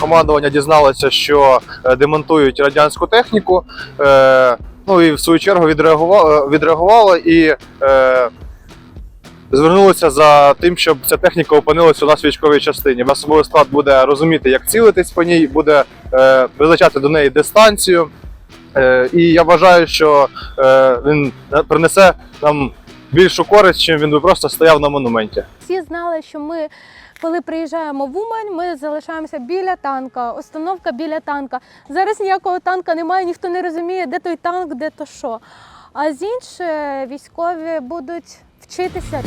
командування дізналося, що е, демонтують радянську техніку. Е, ну і в свою чергу відреагувало, відреагувало і е, звернулося за тим, щоб ця техніка опинилася у нас в військовій частині. Особовий склад буде розуміти, як цілитись по ній, буде е, визначати до неї дистанцію. Е, і я вважаю, що е, він принесе нам більшу користь, чим він би просто стояв на монументі. Всі знали, що ми, коли приїжджаємо в Умань, ми залишаємося біля танка, установка біля танка. Зараз ніякого танка немає, ніхто не розуміє, де той танк, де то що. А з інше військові будуть вчитися